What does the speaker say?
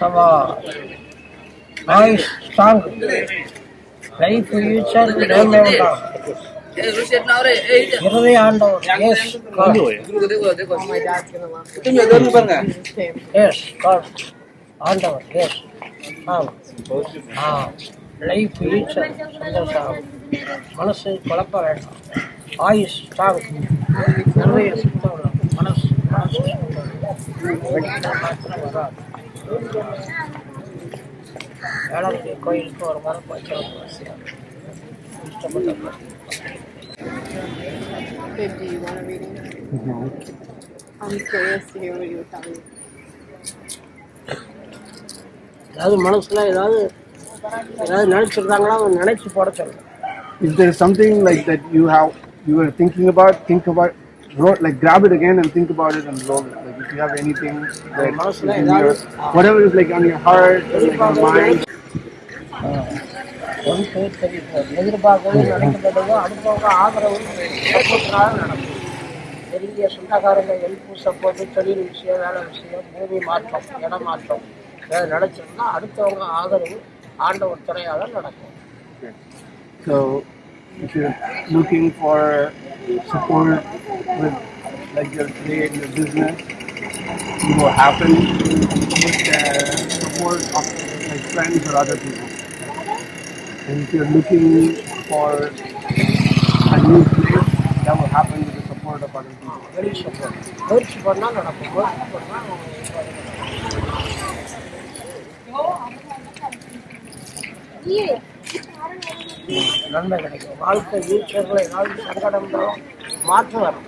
சவா. Ayush strong. Life future நேர்மை உண்டாம் இருதய ஆண்டவர் எஸ் எஸ் ஆண்டவர் எஸ் ஆம் ஆ லைஃப் ஃபியூச்சர் சந்தோஷம். மனசு குழப்ப வேண்டாம். ஆயுஷ் ஸ்ட்ராங். இருதய சுத்தம். வெடிக்கிற மாத்திரம் வராது வேளாண்மை கோயிலுக்கு ஒரு மரம் வைக்கிறோம் அவசியம் இஷ்டப்பட்ட Babe, do you want a reading? I'm curious to hear what you were telling me. ஏதாவது மனசுல ஏதாவது ஏதாவது நினைச்சிருந்தாங்களா அவங்க நினைச்சு போட சொல்லுங்க If there is something like that you have you were thinking about, think about roll, like grab it again and think about it and roll it. Like if you have anything that is in your, whatever is like on your heart or like your mind. One two three four எதிர்பார்க்கறது நினைக்கிறதோ அடுத்தவங்க ஆதரவு சப்போர்ட்னால நடக்கும் பெரிய சொந்தக்காரங்க help support தொழில் விஷயம் வேலை விஷயம் பூமி மாற்றம் இடம் மாற்றம் ஏதாவது நினைச்சிருந்தா அடுத்தவங்க ஆதரவு ஆண்டவர் துணையாக நடக்கும் So if you're looking for support with like your trade, your business, it will happen with the support of like friends or other people. And if you're looking for a new place, that will happen with the support of other people. வெளி support முயற்சி பண்ணால் நடக்கும் முயற்சி பண்ணால் நன்மை கிடைக்கும் வாழ்க்கை ஃபியூச்சரில் ஏதாவது சங்கடம் இருந்தாலும் மாற்றம் வரும்